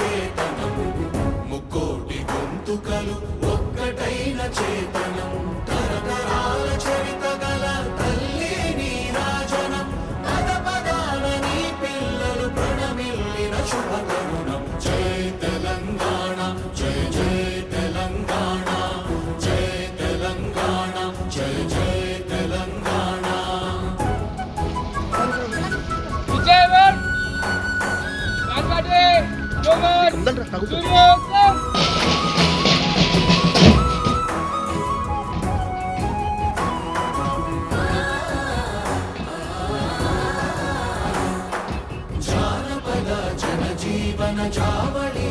చేతనము ముక్కోటి గొంతుకలు ఒక్కటైన చేత. జగన్ సూర్యోదయం జానపద జనజీవన జావళి